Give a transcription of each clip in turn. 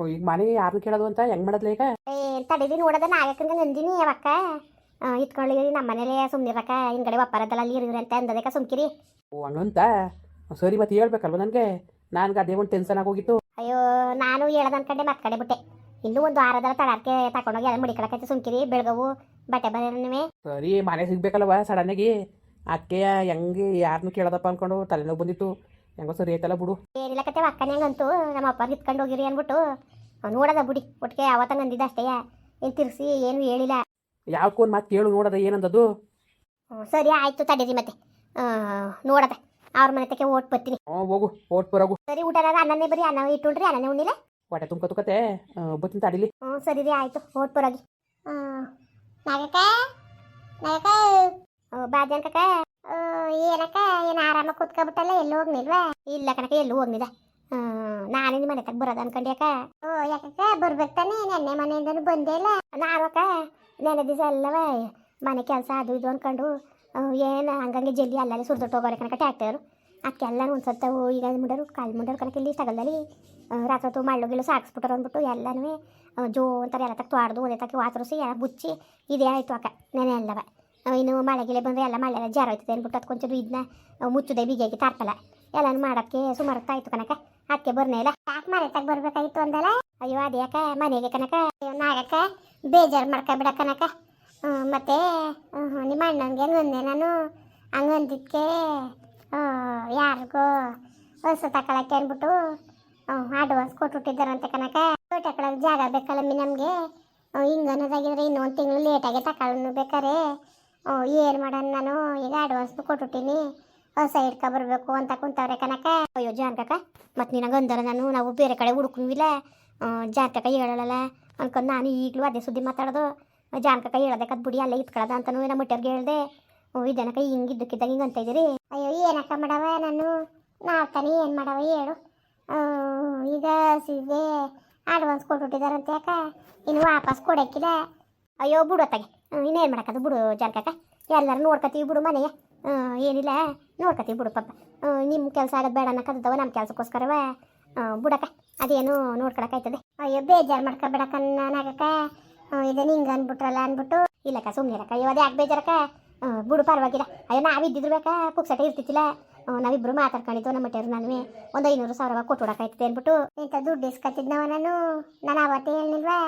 ಓ ಈಗ ಮನೆ ಯಾರನ್ನ ಕೇಳೋದು ಅಂತ ಹೆಂಗ್ ಮಾಡೋದ್ಲ ಈಗ? ಏ ತಡೀರಿ ನೋಡದ ನಾಗಕ್ಕಂಗೆ ನಂದಿನಿ ಅವಕ್ಕ ಇತ್ಕೊಳ್ಳಿ ನಮ್ಮ ಮನೇಲೆ ಸುಮ್ಮನಿರಕ್ಕ ಹಿಂಗಡೆ ಒಪ್ಪರದಲ್ಲ ಅಲ್ಲಿ ಇರಿದ್ರಿ ಅಂತ ಅಂದದಕ್ಕ ಸುಮ್ಕಿರಿ. ಓ ಹಂಗಂತ? ಸರಿ ಮತ್ತೆ ಹೇಳ್ಬೇಕಲ್ವ ನನಗೆ? ನನ್ಗೆ ಅದೇ ಒಂದು ಟೆನ್ಷನ್ ಆಗೋಗಿತ್ತು ಅಯ್ಯೋ ನಾನು ಹೇಳದ ಅನ್ಕಂಡೆ ಮತ್ ಕಡೆ ಬಿಟ್ಟೆ. ಇನ್ನೂ ಒಂದು ವಾರದಲ್ಲ ತಡಾರ್ಕೆ ತಗೊಂಡೋಗಿ ಅದನ್ನ ಮಡಿಕೊಳಕೈತೆ ಸುಮ್ಕಿರಿ ಬೆಳಗವು ಬಟ್ಟೆ ಬರೋಣವೇ ಸರಿ ಮನೆ ಸಿಗ್ಬೇಕಲ್ವ ಸಡನ್ನಾಗಿ ಅದಕ್ಕೆ ಹೆಂಗೆ ಯಾರನ್ನು ಕೇಳೋದಪ್ಪ ಅನ್ಕೊಂಡು ತಲೆನೋವು ಬಂದಿತ್ತು. ಹೆಂಗೋ ಸರಿ ಐತಲ್ಲ ಬಿಡು. ಏನಿಲ್ಲ ಕತೆ ಅಕ್ಕನಂಗಂತೂ ನಮ್ಮ ಅಪ್ಪ ಇತ್ಕೊಂಡು ಹೋಗಿರಿ ಅಂದ್ಬಿಟ್ಟು ನೋಡದ ಬುಡಿ ಒಟ್ಟಿಗೆ ಅವತ್ತಂಗೆ ಅಂದಿದ್ದ ಅಷ್ಟೇ. ಏನು ತಿರ್ಸಿ ಏನು ಹೇಳಿಲ್ಲ. ಯಾವ್ಕೋ ಮತ್ತೆ ಮಾತು ಕೇಳು ನೋಡದ ಏನಂದದು? ಸರಿ ಆಯ್ತು ತಡೀರಿ ಮತ್ತೆ. ನೋಡದ. ಅವ್ರ ಮನೆ ತಕ್ಕೆ ಓಟ್ ಬರ್ತೀನಿ. ಹ್ಞೂ ಹೋಗು ಓಟ್ ಬರೋಗು. ಸರಿ ಊಟ ಅನ್ನನೇ ಬರೀ ಅನ್ನ ಇಟ್ಟುಂಡ್ರಿ ಅನ್ನನೇ ಉಣ್ಣಿಲ್ಲ ಹೊಟ್ಟೆ ತುಂಬ ತುಕತೆ ಬತ್ತಿನ ತಡಿಲಿ. ಹ್ಞೂ ಸರಿ ರೀ ಆಯ್ತು ಓಟ್ ಬರೋಗಿ. ನಾಗಕ್ಕ ನಾಗಕ್ಕ. ಬಾದ್ಯಾನ್ ಕಕ್ಕ ಏನಕ್ಕ, ಏನು ಆರಾಮಾಗಿ ಕೂತ್ಕೊಬಿಟ್ಟಲ್ಲ, ಎಲ್ಲೂ ಹೋಗ್ನಿಲ್ವಾ? ಇಲ್ಲ ಕಣಕ ಎಲ್ಲೂ ಹೋಗ್ನಿದ? ನಾನೇ ನಿಮ್ಮ ಮನೆ ತಗ ಬರೋದು ಅನ್ಕೊಂಡ್ಯಾಕ ಓ, ಯಾಕಕ್ಕ, ಬರ್ಬೇಕು ತಾನೆ, ನೆನ್ನೆ ಮನೆಯಿಂದನೂ ಬಂದೇ ಇಲ್ಲ ನಾನು ನೆನ್ನೆ ದಿವಸ ಎಲ್ಲವ ಮನೆ ಕೆಲಸ ಅದು ಇದು ಅನ್ಕೊಂಡು ಏನು, ಹಂಗಂಗೆ ಜಲ್ದಿ ಅಲ್ಲಲ್ಲಿ ಸುರಿದೊಟ್ಟು ಹೋಗೋರೆ ಕಣಕ ಟ್ಯಾಕ್ಟರು ಅದಕ್ಕೆಲ್ಲ ಒಂದ್ಸತ್ತವು ಈಗ ಮುಂಡರು, ಕಾಲು ಮುಂಡರು ಕಣಕ ಇಲ್ಲಿ ತಗಲ್ದಲ್ಲಿ ರಾತ್ರಿ ಹೊತ್ತು ಮಳ್ಳು ಗಿಲ್ಲು ಸಾಕ್ಸ್ಬಿಟ್ರು ಅಂದ್ಬಿಟ್ಟು ಎಲ್ಲನೂ ಜೋ ಅಂತಾರೆ, ಎಲ್ಲ ತಕ್ಕ ತೊಡ್ದು ಒಂದೇ ತಕ್ಕ ವಾತರಿಸಿ, ಎಲ್ಲ ಬುಚ್ಚಿ, ಇದೇ ಆಯಿತು ಅಕ್ಕ, ನೆನೆ ಎಲ್ಲವ ಇನ್ನು ಮಳೆ ಗಿಳೆ ಬಂದರೆ ಎಲ್ಲ ಮಳೆ ಜಾರ ಹೋಯ್ತದೆ ಅದು ಅದಕ್ಕೊಂಚೂರು ಇದನ್ನ ಮುಚ್ಚದೆ ಬಿಗಿಯಾಗಿ ತಾರ್ಪಲ್ಲ ಎಲ್ಲನೂ ಮಾಡೋಕ್ಕೆ ಸುಮಾರು ಆಯ್ತು ಕನಕ ಅದಕ್ಕೆ ಬರ್ನೇ ಇಲ್ಲ. ಯಾಕೆ ಮನೆ ತಗ ಬರ್ಬೇಕಾಗಿತ್ತು ಅಂದಲ್ಲ ಅಯ್ಯೋ, ಅದು ಯಾಕೆ? ಮನೆಗೆ ಕನಕ ನಾಗಕ್ಕ? ಬೇಜಾರು ಮಾಡ್ಕೊಬಿಡ ಕನಕ ಮತ್ತೆ ನಿಮ್ಮ ಅಣ್ಣನಿಗೆ ಹಂಗಂದೆ ನಾನು? ಹಂಗಂದಿದ್ದಕ್ಕೆ ಯಾರಿಗೂ ಹೊಸ ತಕೊಳಕ್ಕೆ ಅಂದ್ಬಿಟ್ಟು ಅಡ್ವಾನ್ಸ್ ಕೊಟ್ಬಿಟ್ಟಿದ್ದಾರಂತೆ ಕನಕ ತಗೊಳಕ್ಕೆ ಜಾಗ ಬೇಕಲ್ಲಮ್ಮಿ ನಮಗೆ? ಹಿಂಗೆ ಅನ್ನೋದಾಗಿದ್ರೆ ಇನ್ನೊಂದು ತಿಂಗಳು ಲೇಟಾಗಿ ತಕೊಳ್ಳೋನು ಬೇಕಾರೆ. ಏನು ಮಾಡೋಣ ನಾನು? ಈಗ ಅಡ್ವಾನ್ಸ್ ಕೊಟ್ಟುಟ್ಟಿನಿ ಹೊಸ ಹಿಡ್ಕೊ ಬರಬೇಕು ಅಂತ ಕುಂತವ್ರೆ ಕನಕ. ಅಯ್ಯೋ ಜಾನ್ಕಕ್ಕ ಮತ್ತು ನಿನಗೆ ಅಂದರ ನಾನು, ನಾವು ಬೇರೆ ಕಡೆ ಹುಡುಕುವಿಲ್ಲ ಜಾನ್ಕಕ್ಕ ಹೇಳಲ್ಲ ಅನ್ಕೊಂಡು ನಾನು ಈಗಲೂ ಅದೇ ಸುದ್ದಿ ಮಾತಾಡೋದು. ಜಾನ್ಕಕ್ಕ ಹೇಳೋದಕ್ಕದು ಬಿಡಿ, ಅಲ್ಲೇ ಇತ್ಕೊಳ್ಳೋದ ಅಂತನೂ ನಮ್ಮ ಮುಟ್ಟಿಯವ್ರಿಗೆ ಹೇಳ್ದೆ. ಇದನಕ ಹಿಂಗೆ ಇದ್ದಕ್ಕಿದ್ದಾಗ ಹಿಂಗೆ ಅಂತ ಇದ್ದೀರಿ? ಅಯ್ಯೋ, ಏನಕ್ಕ ಮಾಡವ ನಾನು? ನಾವು ತಾನೇ ಏನು ಮಾಡವ ಹೇಳು. ಈಗ ಸೀದೆ ಅಡ್ವಾನ್ಸ್ ಕೊಟ್ಬಿಟ್ಟಿದಾರಂತೆ ಯಾಕ ಇನ್ನು ವಾಪಸ್ ಕೊಡಕ್ಕಿಲ್ಲ. ಅಯ್ಯೋ, ಬಿಡು ಅತ್ತಾಗೆ. ಇನ್ನೇನು ಮಾಡೋಕ್ಕದು ಬಿಡು ಜಾನ್ಕಕ್ಕ ಎಲ್ಲರೂ ನೋಡ್ಕೊತೀವಿ ಬಿಡು ಮನೆಯ ಏನಿಲ್ಲ. ನೋಡ್ಕೊತೀವಿ ಬಿಡು ಪಾಪ. ನಿಮ್ಮ ಕೆಲಸ ಆಗೋದು ಬೇಡ ಅನ್ನಕ್ಕದ್ದವ ನಮ್ಮ ಕೆಲಸಕ್ಕೋಸ್ಕರವ. ಬಿಡಕ್ಕ. ಅದೇನು ನೋಡ್ಕೊಳಕ್ಕಾಯ್ತದೆ ಅಯ್ಯೋ, ಬೇಜಾರು ಮಾಡ್ಕೊಬೇಡಕ್ಕ ನಾನಾಗಕ್ಕ ಇದು ನಿಂಗೆ ಅಂದ್ಬಿಟ್ರಲ್ಲ ಅಂದ್ಬಿಟ್ಟು ಇಲ್ಲಕ್ಕ ಸುಮ್ಮನೆ ಇರಕ್ಕ. ಅದೇ ಯಾಕೆ ಬೇಜಾರಕ್ಕ? ಬಿಡು ಪರವಾಗಿಲ್ಲ. ಅಯ್ಯೋ ನಾವಿದ್ದಿದ್ರು ಬೇಕಾ? ಪುಕ್ಸಟೆ ಇರ್ತಿತ್ತಿಲ್ಲ. ನಾವು ನಾವಿಬ್ರು ಮಾತಾಡ್ಕೊಂಡಿದ್ದು ನಮ್ಮ ಮಟ್ಟಿಯವ್ರು ನಾನು ಒಂದು ಐನೂರು ಸಾವಿರ ಕೊಟ್ಟು ಅಂದ್ಬಿಟ್ಟು ಇಂಥ ದುಡ್ಡು ಇಸ್ಕೊತಿದ್ನವ ನಾನು? ನಾನು ಅವತ್ತೇ ಹೇಳಿಲ್ವಾ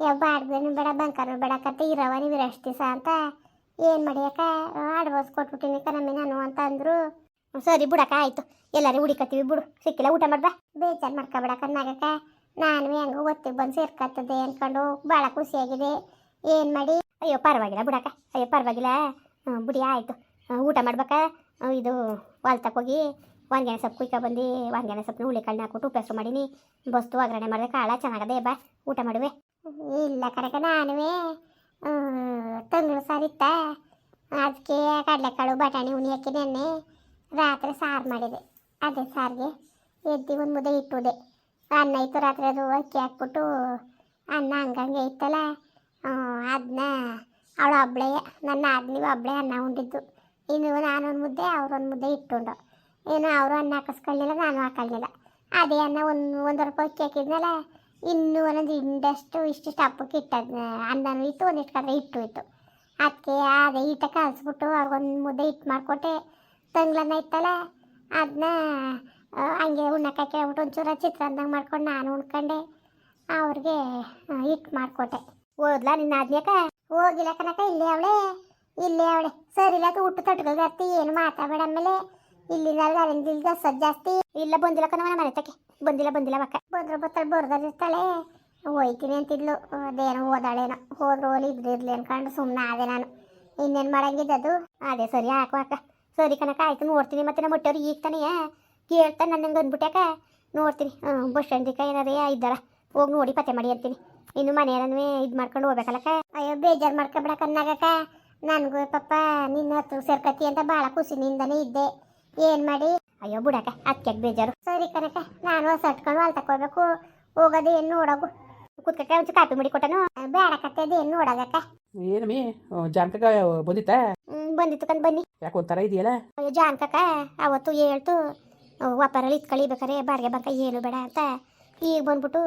ಯಾವ ಬಾಡ್ದೇನು ಬೇಡ ಬಂಕರು ಬೇಡ ಕತ್ತೆ ಇರವ ನೀವು ಅಷ್ಟು ದಿವಸ ಅಂತ. ಏನು ಮಾಡಿಯಕ್ಕ ಅಡ್ವಾನ್ಸ್ ಕೊಟ್ಬಿಟ್ಟಿನಿ ಕಣಮ್ಮಿ ನಾನು ಅಂತ ಅಂದರು. ಸರಿ ಬಿಡಕ ಆಯಿತು. ಎಲ್ಲರೂ ಹುಡಿಕತ್ತೀವಿ ಬಿಡು. ಸಿಕ್ಕಿಲ್ಲ, ಊಟ ಮಾಡ್ಬಾ. ಬೇಜಾರು ನಾಗಕ್ಕ ನಾನು ಹೆಂಗೋ ಒತ್ತಿಗೆ ಬಂದು ಸೇರ್ಕತ್ತದೆ ಅಂದ್ಕೊಂಡು ಭಾಳ ಖುಷಿಯಾಗಿದೆ. ಏನು ಮಾಡಿ? ಅಯ್ಯೋ, ಪರವಾಗಿಲ್ಲ ಬಿಡಕ್ಕ ಅಯ್ಯೋ, ಪರವಾಗಿಲ್ಲ. ಬಿಡಿ, ಆಯಿತು. ಊಟ ಮಾಡ್ಬೇಕಾ? ಇದು ಹೊಲ್ತಕ್ಕೆ ಹೋಗಿ ವಾಂಗ್ಯಾನ ಸೊಪ್ಪು ಕುಯ್ಕೊ ಬಂದು, ವಾಂಗ್ಯಾನ ಹುಳಿ ಕಣ್ಣು ಹಾಕ್ಬಿಟ್ಟು ಉಪಯೋಗ ಮಾಡೀನಿ. ಬಸ್ತು ಒಗ್ಗರಣೆ ಮಾಡಿದ್ರೆ ಕಾಳ ಚೆನ್ನಾಗದೆ, ಬಾ, ಊಟ ಮಾಡುವೆ. ಇಲ್ಲ ಕರೆಕ ನಾನುವೇ ತಂಗಳು ಸಾರಿತ್ತ ಅದಕ್ಕೆ ಕಡಲೆಕಾಳು, ಬಟಾಣಿ ಉಣಿ ಹಾಕಿ ನೆನ್ನೆ ರಾತ್ರಿ ಸಾರು ಮಾಡಿದೆ. ಅದೇ ಸಾರಿಗೆ ಎದ್ದಿ ಒಂದು ಮುದ್ದೆ ಇಟ್ಟುದೆ. ಅನ್ನ ಇತ್ತು ರಾತ್ರಿ ಅದು ಅಕ್ಕಿ ಹಾಕ್ಬಿಟ್ಟು ಅನ್ನ ಹಂಗಂಗೆ ಇತ್ತಲ್ಲ ಅದನ್ನ ಅವಳು ಒಬ್ಳೆ, ನನ್ನ ಆದ್ನಿವು ಒಬ್ಳೆ ಅನ್ನ ಉಂಡಿದ್ದು. ಇನ್ನು ನಾನೊಂದು ಮುದ್ದೆ, ಅವ್ರೊಂದು ಮುದ್ದೆ ಇಟ್ಟುಂಡು. ಏನು ಅವರು ಅನ್ನ ಹಾಕಿಸ್ಕೊಳ್ಳಿಲ್ಲ ನಾನು ಹಾಕೊಳ್ಳಿಲ್ಲ ಅದೇ ಅನ್ನ ಒಂದು ಒಂದು ರೂಪಾಯಿ ಅಕ್ಕಿ ಹಾಕಿದ್ನಲ್ಲ ಇನ್ನೂ ಒಂದೊಂದು ಇಂಡಷ್ಟು ಇಷ್ಟಿಷ್ಟು ಹಪ್ಪಕ್ಕೆ ಇಟ್ಟ ಅನ್ನನೂ ಇತ್ತು, ಒಂದಿಷ್ಟು ಕಡೆ ಇಟ್ಟು ಇತ್ತು. ಅದಕ್ಕೆ ಅದೇ ಹಿಟ್ಟ ಕಲಿಸ್ಬಿಟ್ಟು ಅವ್ರಿಗೊಂದು ಮುದ್ದೆ ಹಿಟ್ಟು ಮಾಡಿಕೊಟ್ಟೆ. ತಂಗ್ಳನ್ನ ಇತ್ತಲ್ಲ ಅದನ್ನ ಹಂಗೆ ಉಣ್ಣಕ್ಕೆ ಕೇಳ್ಬಿಟ್ಟು ಒಂಚೂರ ಚಿತ್ರಾನ್ನಂಗೆ ಮಾಡ್ಕೊಂಡು ನಾನು ಉಣ್ಕೊಂಡೆ. ಅವ್ರಿಗೆ ಹಿಟ್ಟು ಮಾಡಿಕೊಟ್ಟೆ. ಓದ್ಲಾ ನಿನ್ನ ಆದ್ನ್ಯಾಕ ಹೋಗಿಲ್ಲ ಕನಕ ಇಲ್ಲೇ ಅವಳೆ. ಇಲ್ಲೇ ಅವಳೆ. ಸರಿ ಇಲ್ಲ ಊಟ ಜಾಸ್ತಿ ಏನು ಮಾತಾಡಬೇಡ ಆಮೇಲೆ. ಇಲ್ಲಿಂದ ಗಸದ್ ಜಾಸ್ತಿ ಇಲ್ಲ ಬಂದಿಲ್ಲ ಕಣವ ಮನೆ ತಕ್ಕೆ ಬಂದಿಲ್ಲ ಬಂದಿಲ್ಲ ಬಕ್ಕ ಬಂದ್ರೆ ಬತ್ತಾಳೆ ಬರ್ದಿರ್ತಾಳೆ ಹೋಯ್ತೀನಿ ಅಂತಿದ್ಲು. ಅದೇನೋ ಓದಾಳೇನೋ. ಹೋದ್ರು ಹೋಲಿ ಇದ್ರೆ ಇರ್ಲಿ ಅನ್ಕೊಂಡು ಸುಮ್ಮನೆ ಆದೆ ನಾನು. ಇನ್ನೇನು ಮಾಡಂಗಿದ್ದದು? ಅದೇ ಸರಿ ಹಾಕು ಅಕ್ಕ. ಸರಿ ಕನಕ ಆಯ್ತು ನೋಡ್ತೀನಿ. ಮತ್ತೆ ನಮ್ಮ ಹೊಟ್ಟೆವ್ರು ಈಗ ತಾನೇ ಕೇಳ್ತಾನೆ ನನ್ನಂಗೆ ಅಂದ್ಬಿಟ್ಯಾಕ. ನೋಡ್ತೀನಿ. ಬಸ್ ಸ್ಟ್ಯಾಂಡಿಕ ಏನಾರೇ ಇದ್ದಾರ. ಹೋಗಿ ನೋಡಿ ಪತ್ತೆ ಮಾಡಿ ಅಂತೀನಿ. ಇನ್ನು ಮನೆಯಲ್ಲೇ ಇದು ಮಾಡ್ಕೊಂಡು ಹೋಗ್ಬೇಕಲ್ಲಕ್ಕ. ಅಯ್ಯೋ, ಬೇಜಾರು ಮಾಡ್ಕೊಬಿಡಕ್ಕ ಅನ್ನಾಗಕ್ಕ ನನಗೂ ಪಪ್ಪ ನಿನ್ನ ಹತ್ರ ಸೇರ್ಕತಿ ಅಂತ ಭಾಳ ಖುಷಿನಿಂದನೇ ಇದ್ದೆ. ಏನು ಮಾಡಿ? ಅಯ್ಯೋ ಬಿಡಕ ಅದಕ್ಕೆ ಬೇಜಾರು. ಸರಿ ಕನಕ ನಾನು ಹೊಸ ಹಟ್ಕೊಂಡು ಅಲ್ಲಿ ತಕೋಬೇಕು ಹೋಗೋದು ಏನು ನೋಡೋಗು. ಕುತ್ಕಟ್ಟೆ ಒಂಚು ಕಾಪಿ ಮಾಡಿ ಕೊಟ್ಟನು. ಬೇಡಕತ್ತೆ ಏನು ನೋಡೋದಕ್ಕ ಏನಮ್ಮಿ ಜಾನ್ಕಗ ಬಂದಿತ್ತ? ಬಂದಿತ್ತು ಕಂದು ಬನ್ನಿ. ಯಾಕೆ ಒಂಥರ ಇದೆಯಲ್ಲ? ಅಯ್ಯೋ ಜಾನ್ಕಕ ಅವತ್ತು ಹೇಳ್ತು ವಾಪಾರಲ್ಲಿ ಇತ್ಕೊಳ್ಳಿ ಬೇಕಾರೆ ಬಾಡಿಗೆ ಬಂಕ ಏನು ಬೇಡ ಅಂತ. ಈಗ ಬಂದ್ಬಿಟ್ಟು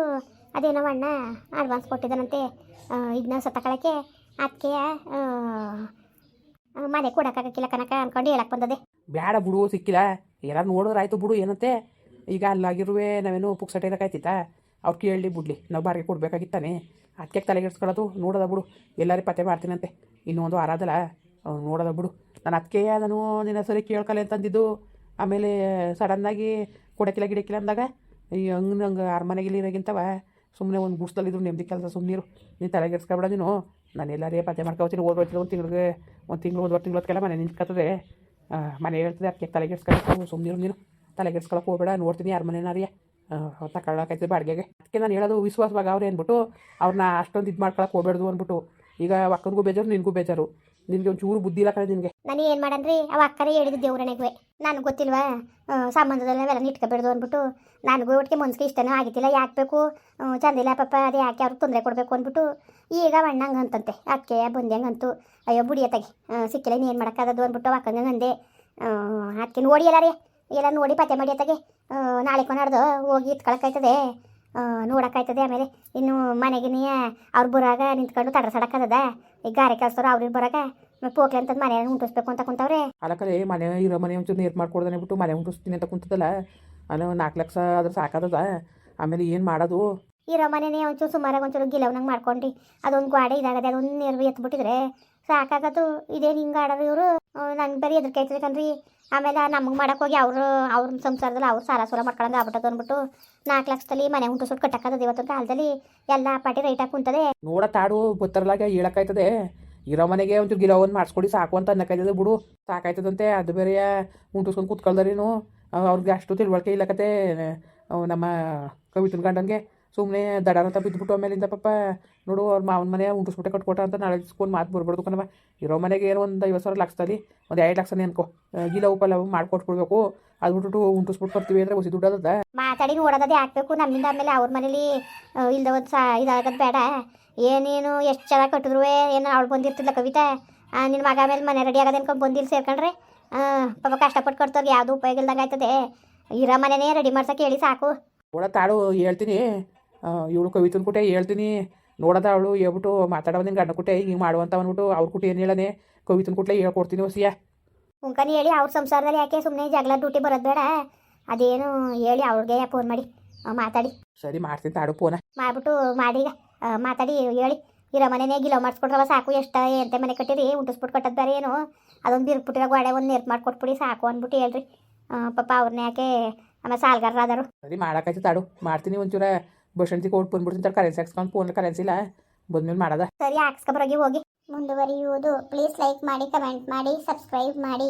ಅದೇನೋ ಅಣ್ಣ ಅಡ್ವಾನ್ಸ್ ಕೊಟ್ಟಿದ್ದಾನಂತೆ. ಇದನ್ನ ಸತ್ತಕೊಳ್ಳೋಕ್ಕೆ ಅದಕ್ಕೆ ಮನೆ ಕೊಡೋಕ್ಕಾಗಕ್ಕಿಲ್ಲ ಕನಕ ಅನ್ಕೊಂಡು ಹೇಳಕ್ ಬಂದದೆ. ಬ್ಯಾಡ ಬಿಡು, ಸಿಕ್ಕಿಲ್ಲ. ಯಾರು ನೋಡಿದ್ರೆ ಆಯ್ತು ಬಿಡು, ಏನಂತೆ? ಈಗ ಅಲ್ಲಾಗಿರುವೆ, ನಾವೇನು ಪುಕ್ಸಟೆ ಇರೋಕ್ಕಾಯ್ತಿತ್ತಾ ಅವ್ರು ಕೇಳಿ ಬಿಡ್ಲಿ, ನಾವು ಬಾರಿಗೆ ಕೊಡ್ಬೇಕಾಗಿತ್ತಾನೆ ಅದಕ್ಕೆ ತಲೆಗೆಡ್ಸ್ಕೊಳ್ಳೋದು ನೋಡೋದ ಬಿಡು. ಎಲ್ಲರೂ ಪತ್ತೆ ಮಾಡ್ತೀನಂತೆ. ಇನ್ನೂ ಒಂದು ವಾರ ಅದಲ್ಲ ಅವ್ನು ನೋಡೋದ ಬಿಡು. ನಾನು ಅದಕ್ಕೆ ನಾನು ನಿನ್ನ ಸರಿ ಕೇಳ್ಕಲೆ ಅಂತಂದಿದ್ದು. ಆಮೇಲೆ ಸಡನ್ನಾಗಿ ಕೊಡಕ್ಕಿಲ್ಲ ಗಿಡಕ್ಕಿಲ್ಲ ಅಂದಾಗ, ಈ ಹಂಗೆ ನಂಗೆ ಅರಮನೆಗಿಲ್ಲಿರೋಗಿಂತವ ಸುಮ್ಮನೆ ಒಂದು ಗುಡ್ಸ್ದಲ್ಲಿದ್ರು ನೆಮ್ಮದಿ ಕೆಲಸ ಸುಮ್ಮನಿರು ನೀನು ತಲೆಗೆಡ್ಸ್ಕೊಬೇಡ ನೀನು. ನಾನು ಎಲ್ಲರೇ ಪತ್ತೆ ಮಾಡ್ಕೊತೀನಿ ಓದೋಯ್ತಿಲ್ಲ ಒಂದು ತಿಂಗಳಿಗೆ, ಒಂದು ತಿಂಗಳು, ಒಂದುವರೆ ತಿಂಗಳೊತ್ತಿಗೆಲ್ಲ ಮನೆ ನಿಂತ್ಕೊತದೆ ಮನೆ ಹೇಳ್ತದೆ ಅದಕ್ಕೆ ಸುಮ್ಮನೆ ಒಂದು ನೀನು. ತಲೆಗೆಡ್ಸ್ಕೊಳಕ್ಕೆ ಹೋಗ್ಬೇಡ, ನೋಡ್ತೀನಿ ಯಾರ ಮನೆನಾರಿಯ ತಗೊಳ್ಳೋಕೈತೆ ಬಾಡಿಗೆಗೆ. ಅದಕ್ಕೆ ನಾನು ಹೇಳೋದು ವಿಶ್ವಾಸವಾಗಿ ಅವ್ರು ಅಂದ್ಬಿಟ್ಟು ಅವ್ರನ್ನ ಅಷ್ಟೊಂದು ಇದು ಮಾಡ್ಕೊಳಕ್ಕೆ ಹೋಗ್ಬೇಡ್ದು ಅಂದ್ಬಿಟ್ಟು. ಈಗ ಅಕ್ಕನಿಗೂ ಬೇಜಾರು, ನಿನಗೂ ಬೇಜಾರು. ನಿನಗೆ ಒಂಚೂರು ಬುದ್ಧಿ ಇಲ್ಲ ಕಡೆ ನಿನಗೆ. ನಾನು ಏನು ಮಾಡನ್ರಿ ಅವ ಅಕ್ಕರೆ ಹೇಳಿದ ದೇವ್ರನೆಗೆ ನನಗೆ ಗೊತ್ತಿಲ್ವಾ? ಸಂಬಂಧದಲ್ಲ ಅವೆಲ್ಲ ಇಟ್ಕೋಬೇಡ್ದು ಅಂದ್ಬಿಟ್ಟು ನನಗೂ ಒಟ್ಟಿಗೆ ಮನ್ಸಿಗೆ ಇಷ್ಟನೂ ಆಗಿದ್ದಿಲ್ಲ. ಯಾಕೆ ಬೇಕು? ಚಂದಿಲ್ಲ ಪಾಪ, ಅದು ಯಾಕೆ ಅವ್ರಿಗೆ ತೊಂದರೆ ಕೊಡಬೇಕು ಅಂದ್ಬಿಟ್ಟು ಈಗ ಅಣ್ಣಂಗೆ ಅಂತಂತೆ. ಅದಕ್ಕೆ ಅಂತೂ ಅಯ್ಯೋ ಬುಡಿಯತ್ತಾಗಿ ಸಿಕ್ಕಿಲ್ಲ ಏನು ಮಾಡೋಕ್ಕಾಗದು ಅಂದ್ಬಿಟ್ಟು ಅಕ್ಕಂಗೆ ಅಂದೆ. ಅದಕ್ಕೆ ನೋಡಿ ಎಲ್ಲ ರೀ. ಎಲ್ಲ ನೋಡಿ ಪತ್ತೆ ಮಾಡಿ ಅತ್ತಾಗೆ. ನಾಳೆ ಕೊನಾಡ್ದು ಹೋಗಿ ಇತ್ಕೊಳಕ್ಕಾಯ್ತದೆ. ನೋಡೋಕ್ಕಾಯ್ತದೆ ಆಮೇಲೆ. ಇನ್ನು ಮನೆಗಿನ ಅವ್ರು ಬರಾಗ ನಿಂತ್ಕೊಂಡು ತಡ್ರ ಈಗ ಗಾರೆ ಕೆಲಸದವ್ರು ಅವ್ರಿಗೆ ಬರಾಗ ಪೋಕ್ಲೆ ಅಂತ ಮನೆ ಉಂಟಿಸ್ಬೇಕು ಅಂತ ಕುಂತವ್ರೆ. ಅಲ್ಲಕರೆ ಮನೆ ಇರೋ ಮನೆ ಒಂಚೂರು ನೀರು ಮಾಡ್ಕೊಡ್ದಾನೆ ಬಿಟ್ಟು ಮನೆ ಉಂಟಿಸ್ತೀನಿ ಅಂತ ಕುಂತದಲ್ಲ ಅಲ್ಲ ನಾಲ್ಕು ಲಕ್ಷ ಆದ್ರೆ ಸಾಕಾದದ ಆಮೇಲೆ ಏನು ಮಾಡೋದು? ಇರೋ ಮನೆನೇ ಒಂಚೂರು ಸುಮಾರಾಗಿ ಒಂಚೂರು ಗಿಲವ್ನಂಗೆ ಮಾಡ್ಕೊಂಡು ಅದೊಂದು ಗ್ವಾಡೆ ಇದಾಗದೆ ಅದೊಂದು ನೀರು ಎತ್ಬಿಟ್ಟಿದ್ರೆ ಸಾಕಾಗತ್ತು ಇದೇನು ಹಿಂಗೆ ಆಡೋರು ಇವರು. ನಂಗೆ ಬರೀ ಎದ್ರ ಕೈತ್ರಿ ಕಣ್ರಿ ಆಮೇಲೆ ನಮಗೆ ಮಾಡಕ್ಕೆ ಹೋಗಿ ಅವರು, ಅವ್ರ ಸಂಸಾರದಲ್ಲಿ ಅವ್ರು ಸಾಲ ಸೋಲ ಮಾಡ್ಕೊಳಂಗೆ ಆಗ್ಬಿಟ್ಟದ ಅಂದ್ಬಿಟ್ಟು ನಾಲ್ಕು ಲಕ್ಷದಲ್ಲಿ ಮನೆ ಉಂಟು ಕಟ್ಟಕ್ಕದ ಇವತ್ತು ಕಾಲದಲ್ಲಿ. ಎಲ್ಲ ಪಾಟಿ ರೈಟ್ ಹಾಕಿ ಕುಂತದೆ. ನೋಡ ತಾಡು ಬತ್ತರ್ಲಾಗ ಹೇಳಕ್ಕಾಯ್ತದೆ. ಇರೋ ಮನೆಗೆ ಒಂಚೂರು ಗಿಲೋ ಒಂದು ಮಾಡಿಸ್ಕೊಡಿ ಸಾಕು ಅಂತ ಅನ್ನಕ್ಕಾಯ್ತದೆ ಬಿಡು. ಸಾಕಾಯ್ತದಂತೆ, ಅದು ಬೇರೆ ಉಂಟಿಸ್ಕೊಂಡು ಕೂತ್ಕೊಳ್ದಾರೇನು? ಅವ್ರಿಗೆ ಅಷ್ಟು ತಿಳುವಳಿಕೆ ಇಲ್ಲಕತೆ ನಮ್ಮ ಕವಿತನ ಗಂಡಂಗೆ ಸುಮ್ಮನೆ ದಡಾರ ಅಂತ ಬಿದ್ದುಬಿಟ್ಟು ಆಮೇಲಿಂದ ಪಾಪ ನೋಡು ಅವ್ರ ಮಾವನ ಮನೆ ಉಂಟಿಸ್ಬಿಟ್ಟೆ ಕಟ್ಕೊಟ್ಟ ಅಂತ ನಾಳೆ ಇಸ್ಕೊಂಡು ಮಾತು ಬರ್ಬಾರ್ದು ಕಣವ ಇರೋ ಮನೆಗೆ ಏನೋ ಒಂದು ಐವತ್ತು ಸಾವಿರ ಲಕ್ಷದಲ್ಲಿ ಒಂದು ಎರಡು ಲಕ್ಷನೇ ಅನ್ಕೋ. ಗಿಲ ಉಪಲ ಮಾಡ್ಕೊಟ್ಬಿಡ್ಬೇಕು. ಅದು ಉಂಟಿಸ್ಬಿಟ್ಟು ಬರ್ತೀವಿ ಅಂದರೆ ಹೊಸಿ ದುಡ್ಡು ಅದದ ಮಾತಾಡಿ ಓಡೋದೇ ಹಾಕ್ಬೇಕು ನಮ್ಮಿಂದ ಆಮೇಲೆ ಅವ್ರ ಮನೇಲಿ ಇಲ್ದ ಒಂದು ಸಾ ಇದಾಗದು ಬೇಡ. ಏನೇನು ಎಷ್ಟು ಚೆನ್ನಾಗಿ ಕಟ್ಟಿದ್ರು ಏನು ಅವಳು ಬಂದಿರ್ತಿಲ್ಲ ಕವಿತಾ? ನಿನ್ನ ಮಗ ಮೇಲೆ ಮನೆ ರೆಡಿ ಆಗೋದು ಅನ್ಕೊಂಡು ಬಂದಿಲ್ಲ ಸೇರ್ಕೊಂಡ್ರೆ? ಪಾಪ ಕಷ್ಟಪಟ್ಟು ಕಟ್ತವ್ರಿಗೆ ಯಾವುದು ಉಪಯೋಗ ಇಲ್ದಂಗೆ ಆಯ್ತದೆ. ಇರೋ ಮನೆನೇ ರೆಡಿ ಮಾಡ್ಸಕ್ಕೆ ಹೇಳಿ ಸಾಕು. ಓಡ ತಾಡು ಹೇಳ್ತೀನಿ. ಇವಳು ಕವಿತನ ಕುಟೆ ಹೇಳ್ತೀನಿ. ನೋಡದ ಅವಳು ಹೇಳ್ಬಿಟ್ಟು ಮಾತಾಡೋ ನಿಂಗೆ ಗಂಡ ಕುಟೆ ಹಿಂಗೆ ಮಾಡುವಂತ ಅಂದ್ಬಿಟ್ಟು ಅವ್ರ ಕುಟೆ ಏನು ಹೇಳನೆ ಕವಿತನ ಕುಟ್ಲೆ ಹೇಳ್ಕೊಡ್ತೀನಿ ಹೊಸಿಯ ಉಂಕನಿ ಹೇಳಿ ಅವ್ರ ಸಂಸಾರದಲ್ಲಿ ಯಾಕೆ ಸುಮ್ಮನೆ ಜಗಳ ಡ್ಯೂಟಿ ಬರೋದು ಬೇಡ? ಅದೇನು ಹೇಳಿ ಅವ್ರಿಗೆ ಫೋನ್ ಮಾಡಿ. ಮಾತಾಡಿ. ಸರಿ ಮಾಡ್ತೀನಿ ತಾಡು ಫೋನ ಮಾಡ್ಬಿಟ್ಟು ಮಾಡಿ ಮಾತಾಡಿ ಹೇಳಿ. ಇರೋ ಮನೆನೇ ಗಿಲೋ ಮಾಡಿಸ್ಕೊಟ್ರವ ಸಾಕು ಎಷ್ಟು ಎಂತೆ ಮನೆ ಕಟ್ಟಿರಿ? ಉಂಟಿಸ್ಬಿಟ್ಟು ಕಟ್ಟೋದು ಬೇರೆ ಏನು? ಅದೊಂದು ಬಿರ್ಬಿಟ್ಟಿರೋ ಗೋಡೆ ಒಂದು ನೆರ್ತು ಮಾಡ್ಕೊಟ್ಬಿಡಿ ಸಾಕು ಅಂದ್ಬಿಟ್ಟು ಹೇಳ್ರಿ. ಪಾಪ ಅವ್ರನ್ನ ಯಾಕೆ ಆಮೇಲೆ ಸಾಲ್ಗಾರರಾದರು ಸರಿ ಮಾಡೋಕ್ಕಾಯ್ತು ತಾಡು. ಮಾಡ್ತೀನಿ ಒಂಚೂರ. ಬಸಂತಿ ಕೊಟ್ಟು ಬಂದ್ಬಿಡ್ತೀನಿ ಕರೆನ್ಸಿ ಹಾಕ್ಸ್ಕೊಂಡು ಫೋನ್ ಕರೆನ್ಸಿ ಇಲ್ಲ ಬಂದ್ಮೇಲೆ ಮಾಡೋದ. ಸರಿ ಹಾಕ್ಸ್ಕೊಬರೋಗಿ ಹೋಗಿ. ಮುಂದುವರಿಯುವುದು. ಪ್ಲೀಸ್ ಲೈಕ್ ಮಾಡಿ ಕಮೆಂಟ್ ಮಾಡಿ ಸಬ್ಸ್ಕ್ರೈಬ್ ಮಾಡಿ.